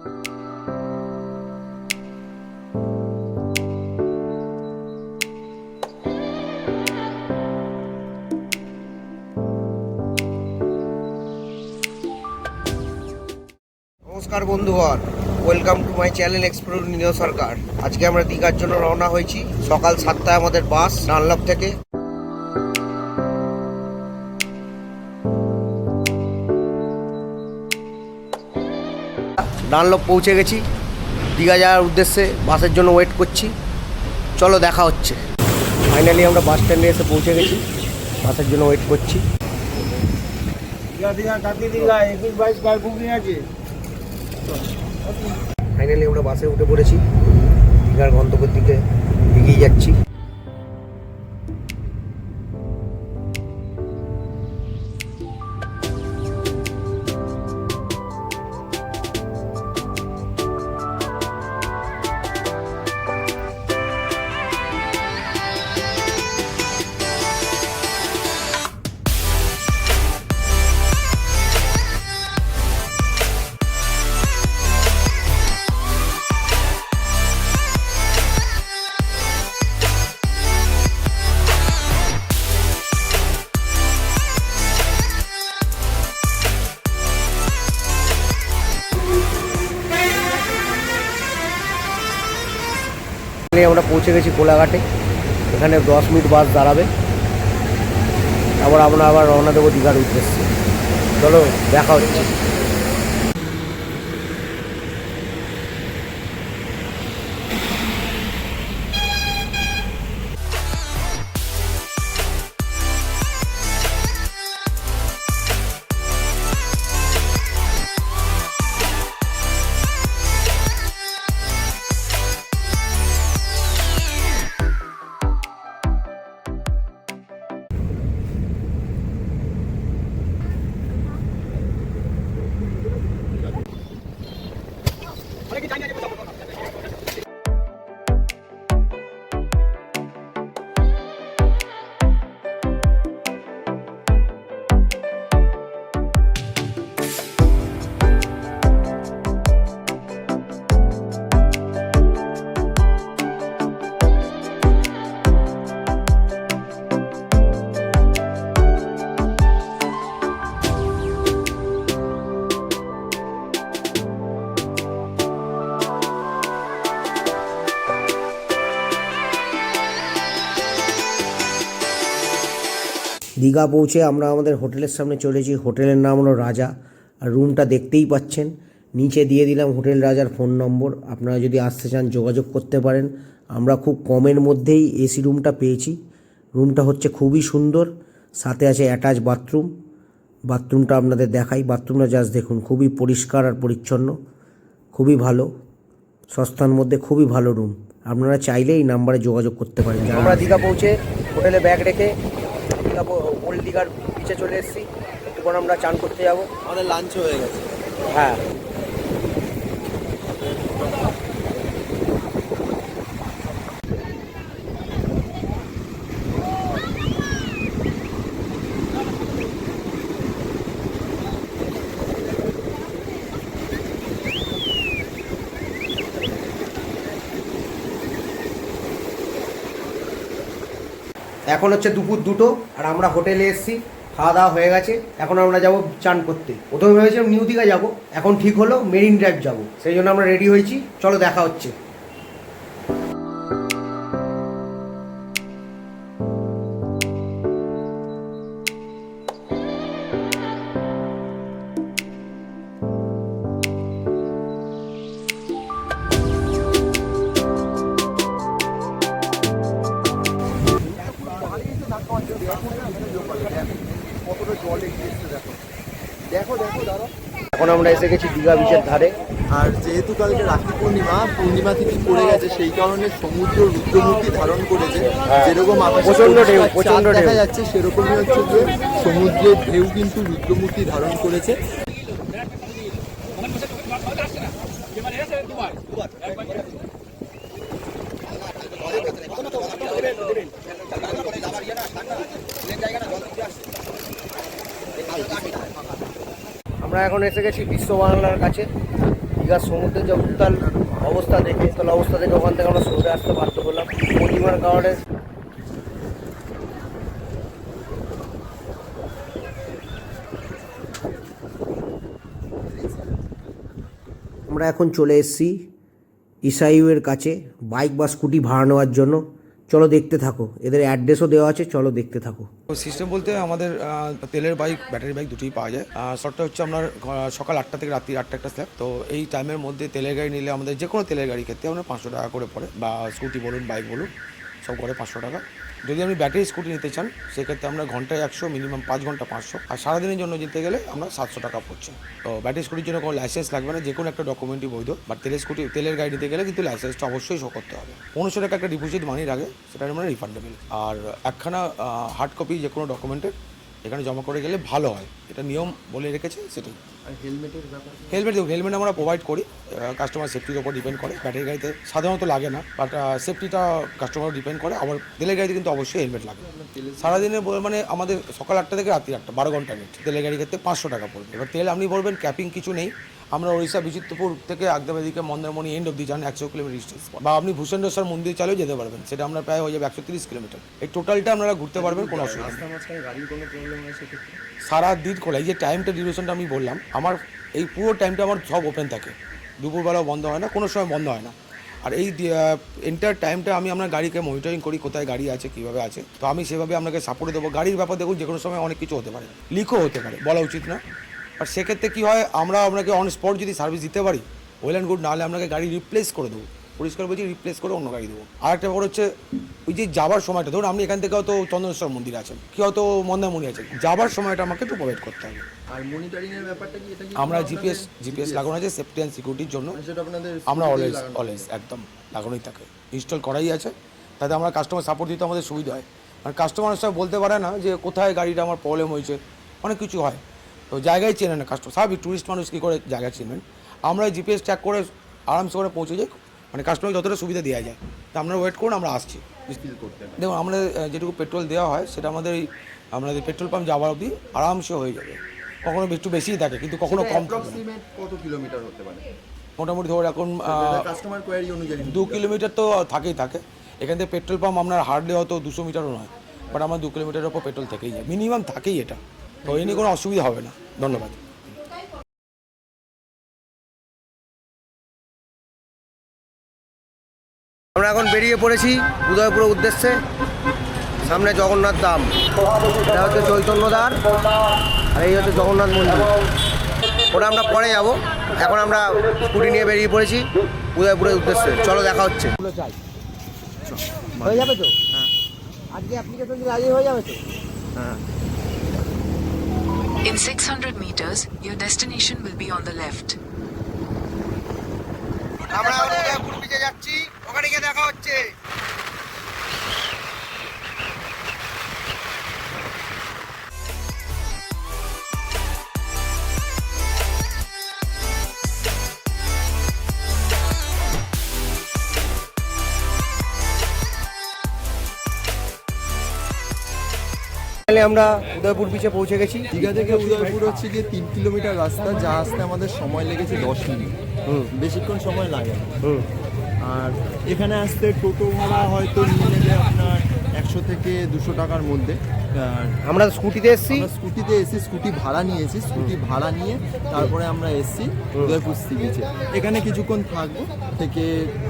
নমস্কার বন্ধুগণ welcome to my channel explore নিয় সরকার আজকে আমরা দীঘার জন্য রওনা হয়েছি, সকাল সাতটায় আমাদের বাস ডানলপ থেকে। ডানলপ পৌঁছে গেছি। দীঘা যাওয়ার উদ্দেশ্যে বাসের জন্য ওয়েট করছি। চলো দেখা হচ্ছে। ফাইনালি আমরা বাস স্ট্যান্ডে এসে পৌঁছে গেছি। বাসের জন্য ওয়েট করছি। ফাইনালি আমরা বাসে উঠে পড়েছি। দীঘার গন্তব্যের দিকে এগিয়ে যাচ্ছি। আমরা পৌঁছে গেছি কোলাঘাটে। এখানে দশ মিনিট বাস দাঁড়াবে। তারপর আমরা আবার রওনা দেবো দীঘার উদ্দেশ্যে। চলো, দেখা হচ্ছে। অনেকে জানি না দীঘা পৌঁছে আমরা আমাদের হোটেলের সামনে চলেছি। হোটেলের নাম হলো রাজা। আর রুমটা দেখতেই পাচ্ছেন। নিচে দিয়ে দিলাম হোটেল রাজার ফোন নম্বর। আপনারা যদি আসতে চান, যোগাযোগ করতে পারেন। আমরা খুব কমের মধ্যেই এসি রুমটা পেয়েছি। রুমটা হচ্ছে খুবই সুন্দর। সাথে আছে অ্যাটাচ বাথরুম। বাথরুমটা আপনাদের দেখাই। বাথরুমটা জাস্ট দেখুন, খুবই পরিষ্কার আর পরিচ্ছন্ন। খুবই ভালো। সস্তার মধ্যে খুবই ভালো রুম। আপনারা চাইলে এই নাম্বারে যোগাযোগ করতে পারেন। আমরা দীঘা পৌঁছে হোটেলে ব্যাগ রেখে দীঘা ওল্ড দীঘার বিচে চলে এসেছি। এরপর আমরা চান করতে যাব। আমাদের লাঞ্চ হয়ে গেছে। হ্যাঁ। এখন হচ্ছে দুপুর দুটো, আর আমরা হোটেলে এসেছি, খাওয়া দাওয়া হয়ে গেছে, এখন আমরা যাব চান করতে। প্রথমে ভেবেছিলাম নিউ দীঘা যাব, এখন ঠিক হলো, মেরিন ড্রাইভ যাব, সেই জন্য আমরা রেডি হয়েছি, চলো দেখা হচ্ছে। আমরা এসে গেছি দীঘা বিচের ধারে। আর যেহেতু কালকে রাখি পূর্ণিমা পূর্ণিমা থেকে পড়ে গেছে সেই কারণে সমুদ্র রুদ্রমূর্তি ধারণ করেছে। যেরকম প্রচণ্ড ঢেউ, প্রচণ্ড দেখা যাচ্ছে সেরকমই হচ্ছে যে সমুদ্রের ঢেউ কিন্তু রুদ্রমূর্তি ধারণ করেছে। আমরা এখন এসে গেছি বিশ্ব বাংলার কাছে। দীঘার সমুদ্রের যে উত্তাল অবস্থা দেখে তাহলে অবস্থা দেখে ওখান থেকে আমরা সরে আসতে বাধ্য করলাম পূর্ণিমার কারণে। আমরা এখন চলে এসেছি ইসাইউয়ের কাছে, বাইক বা স্কুটি ভাড়া নেওয়ার জন্য। চলো দেখতে থাকো। এদের অ্যাড্রেসও দেওয়া আছে, চলো দেখতে থাকো। সিস্টেম বলতে আমাদের তেলের বাইক ব্যাটারি বাইক দুটোই পাওয়া যায়। শর্টটা হচ্ছে আপনার সকাল আটটা থেকে রাত্রি আটটা একটা স্ল্যাব তো এই টাইমের মধ্যে তেলের গাড়ি নিলে আমাদের যে কোনো তেলের গাড়ি ক্ষেত্রে আমরা পাঁচশো টাকা করে পড়ে, বা স্কুটি বলুন বাইক বলুন, সব করে পাঁচশো টাকা। যদি আপনি ব্যাটারি স্কুটি নিতে চান, সেক্ষেত্রে আমরা ঘন্টায় একশো, মিনিমাম পাঁচ ঘণ্টা পাঁচশো। আর সারাদিনের জন্য যেতে গেলে আমরা সাতশো টাকা পড়ছে। তো ব্যাটারি স্কুটির জন্য কোনো লাইসেন্স লাগবে না, যে কোনো একটা ডকুমেন্টই বৈধ। বাট তেলের স্কুটি, তেলের গাড়ি নিতে গেলে কিন্তু লাইসেন্সটা অবশ্যই শো করতে হবে। পনেরোশো টাকা একটা ডিপোজিট মানি লাগে সেটা আমরা রিফান্ডেবল আর একখানা হার্ড কপি যে কোনো ডকুমেন্টের এখানে জমা করে গেলে ভালো হয়। এটা নিয়ম বলে রেখেছে সেটাই। হেলমেটের ব্যাপার? হেলমেট দেখুন হেলমেট আমরা প্রোভাইড করি কাস্টমার সেফটির ওপর ডিপেন্ড করে। ব্যাটারি গাড়িতে সাধারণত লাগে না বাট সেফটিটা কাস্টমার ডিপেন্ড করে। আবার তেলের গাড়িতে কিন্তু অবশ্যই হেলমেট লাগে। সারাদিনে মানে আমাদের সকাল আটটা থেকে রাত্রি আটটা বারো ঘণ্টা নেট তেলের গাড়ি ক্ষেত্রে পাঁচশো টাকা পড়বে। এবার তেল আপনি বলবেন ক্যাপিং কিছু নেই। আমরা ওড়িশা বিচিত্রপুর থেকে এদিকে মন্দারমণি এন্ড অব্দি যান একশো কিলোমিটার ডিস্টেন্স বা আপনি ভূষণেশ্বর মন্দির চালেও যেতে পারবেন সেটা আমরা প্রায় হয়ে যাবে একশো তিরিশ কিলোমিটার। এই টোটালটা আপনারা ঘুরতে পারবেন কোনো অসুবিধা সারা দিন খোলা এই যে টাইমটা ডিউরেশনটা আমি বললাম আমার এই পুরো টাইমটা আমার সব ওপেন থাকে। দুপুরবেলাও বন্ধ হয় না কোনো সময় বন্ধ হয় না। আর এই এন্টার টাইমটা আমি আপনার গাড়িকে মনিটরিং করি কোথায় গাড়ি আছে কীভাবে আছে। তো আমি সেভাবে আপনাকে সাপোর্ট দেবো। গাড়ির ব্যাপার দেখুন যে কোনো সময় অনেক কিছু হতে পারে। লিকও হতে পারে বলা উচিত না। আর সেক্ষেত্রে কী হয় আমরা আপনাকে অন স্পট যদি সার্ভিস দিতে পারি ওয়েল অ্যান্ড গুড নাহলে আপনাকে গাড়ি রিপ্লেস করে দেবো। পরিষ্কার বলছি রিপ্লেস করে অন্য গাড়ি দেবো। আর একটা ব্যাপার হচ্ছে ওই যে যাবার সময়টা ধরুন আপনি এখান থেকে হয়তো চন্দনেশ্বর মন্দির আছেন কি হয়তো মন্দারমণি আছেন যাবার সময়টা আমাকে একটু প্রোভাইড করতে হবে। আর মনিটরিং এর ব্যাপারটা কি এটা আমরা জিপিএস জিপিএস লাগানো আছে সেফটি অ্যান্ড সিকিউরিটির জন্য। আমরা অলওয়েজ? অলওয়েজ একদম লাগানোই থাকে। ইনস্টল করাই আছে তাতে আমরা কাস্টমার সাপোর্ট দিতে আমাদের সুবিধা হয়। আর কাস্টমার সব বলতে পারে না যে কোথায় গাড়িটা আমার প্রবলেম হয়েছে অনেক কিছু হয়। তো জায়গায় চেনে না কাস্টমার স্বাভাবিক টুরিস্ট মানুষ কী করে জায়গা চিনবেন আমরা জিপিএস ট্র্যাক করে আরামসে করে পৌঁছে যাই। মানে কাস্টমার যতটা সুবিধা দেওয়া যায়। তো আপনারা ওয়েট করুন আমরা আসছি। করতে দেখুন আমাদের যেটুকু পেট্রোল দেওয়া হয় সেটা আমাদের আমাদের পেট্রোল পাম্প যাওয়ার অবধি আরামসে হয়ে যাবে। কখনো একটু বেশিই থাকে কিন্তু কখনো কম কত কিলোমিটার হতে পারে? মোটামুটি ধরে এখন কাস্টমার কোয়ারি অনুযায়ী দু কিলোমিটার তো থাকেই থাকে। এখান থেকে পেট্রোল পাম্প আপনার হার্ডলি হয়তো দুশো মিটারও নয় বাট আমার দু কিলোমিটারের ওপর পেট্রোল থেকেই যায়। মিনিমাম থাকেই এটা। তো এই নিয়ে কোনো অসুবিধা হবে না। ধন্যবাদ। আমরা এখন বেরিয়ে পড়েছি উদয়পুরের উদ্দেশ্যে। সামনে জগন্নাথ ধাম। এটা হচ্ছে চৈতন্যদার আর এই হচ্ছে জগন্নাথ মন্দির। ওটা আমরা পরে যাব। এখন আমরা স্কুটি নিয়ে বেরিয়ে পড়েছি উদয়পুরের উদ্দেশ্যে। চলো দেখা হচ্ছে। হয়ে যাবে তো? আজকে অ্যাপ্লিকেশন আজকে হয়ে যাবে তো? In 600 meters, your destination will be on the left. আমরা উদয়পুর বিচে যাচ্ছি ওখানে গিয়ে দেখা হচ্ছে Finally আমরা উদয়পুর বিচে পৌঁছে গেছি। দীঘা থেকে উদয়পুর হচ্ছে গিয়ে তিন কিলোমিটার রাস্তা যা আসতে আমাদের সময় লেগেছে দশ মিনিট। বেশিক্ষণ সময় লাগে আর এখানে আসতে টোটো ভাড়া হয়তো নিয়ে নেবে আপনার একশো থেকে দুশো টাকার মধ্যে। আমরা স্কুটিতে এসেছি। স্কুটিতে এসে স্কুটি ভাড়া নিয়ে নিয়েছি। স্কুটি ভাড়া নিয়ে তারপরে আমরা এসেছি উদয়পুর সি বিচে এখানে কিছুক্ষণ থাকব থেকে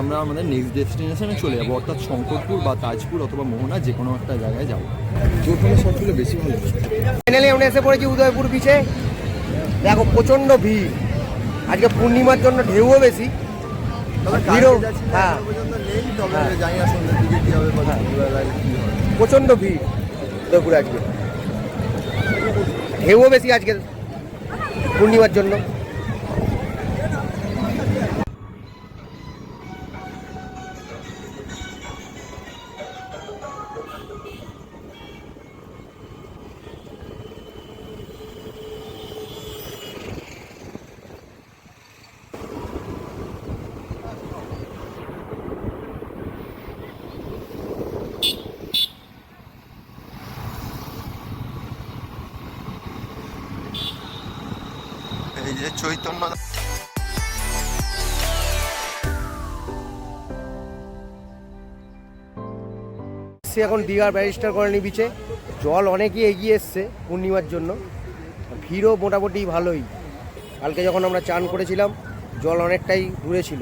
আমরা আমাদের নেক্সট ডেস্টিনেশনে চলে যাব অর্থাৎ শঙ্করপুর বা তাজপুর অথবা মোহনা যে কোনো একটা জায়গায় যাব। প্রথমে সবগুলো বেশি ভালো ফাইনালি আমরা এসে পড়েছি উদয়পুর বিচে দেখো প্রচণ্ড ভিড়। আজকে পূর্ণিমার জন্য ঢেউও বেশি। হ্যাঁ। দুপুরবেলায় কী হবে প্রচণ্ড ভিড় দুপুরে আজকে। ঢেউও বেশি আজকে পূর্ণিমার জন্য। যে চৈতন্য এখন দীঘার ব্যারিস্টার করে বিচে জল অনেকই এগিয়ে এসছে পূর্ণিমার জন্য। ভিড়ও মোটামুটি ভালোই। কালকে যখন আমরা চান করেছিলাম, জল অনেকটাই দূরে ছিল।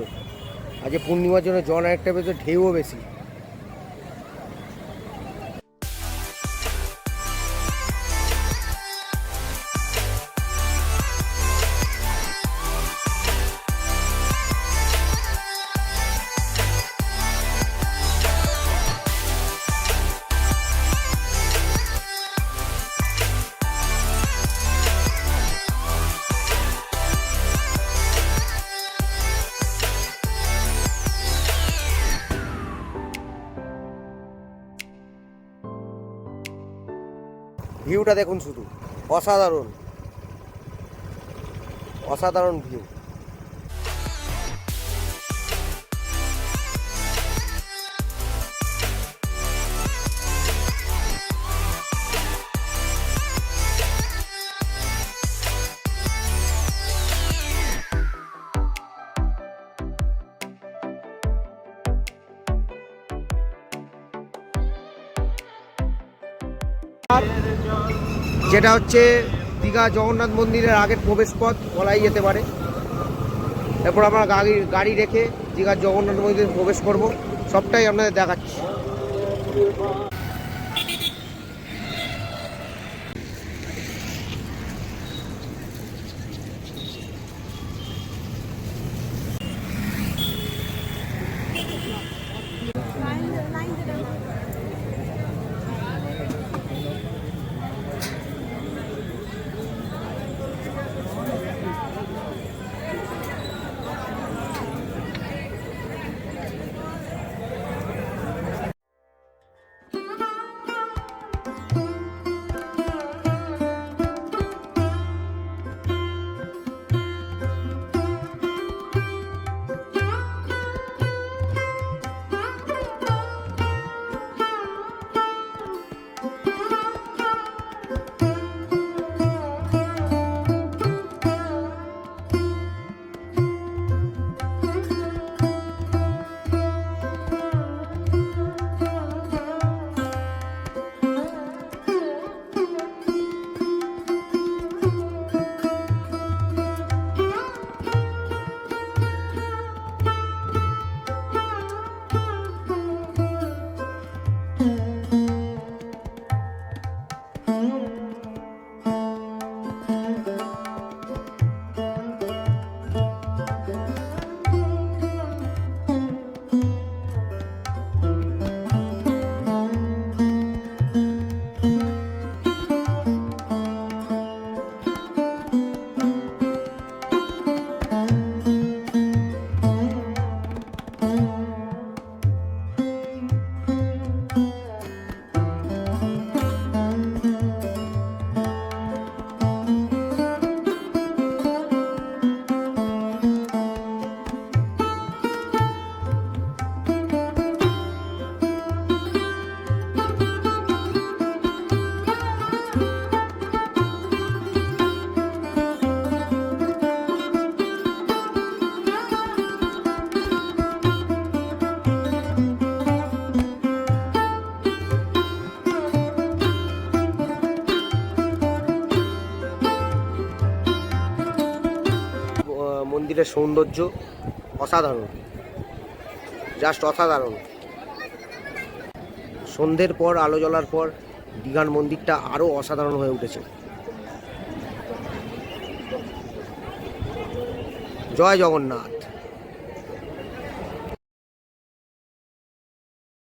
আজকে পূর্ণিমার জন্য জল অনেকটা বেশি, ঢেউও বেশি। ভিউটা দেখুন শুধু। অসাধারণ। অসাধারণ ভিউ। যেটা হচ্ছে দীঘা জগন্নাথ মন্দিরের আগের প্রবেশ পথ বলাই যেতে পারে। এরপর আমরা গাড়ি গাড়ি রেখে দীঘার জগন্নাথ মন্দিরে প্রবেশ করব। সবটাই আপনাদের দেখাচ্ছি। মন্দিরের সৌন্দর্য অসাধারণ। জাস্ট অসাধারণ। সন্ধ্যের পর, আলো জ্বলার পর, দীঘার মন্দিরটা আরও অসাধারণ হয়ে উঠেছে। জয় জগন্নাথ।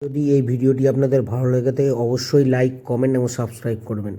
যদি এই ভিডিওটি আপনাদের ভালো লেগে থাকে, অবশ্যই লাইক কমেন্ট এবং সাবস্ক্রাইব করবেন।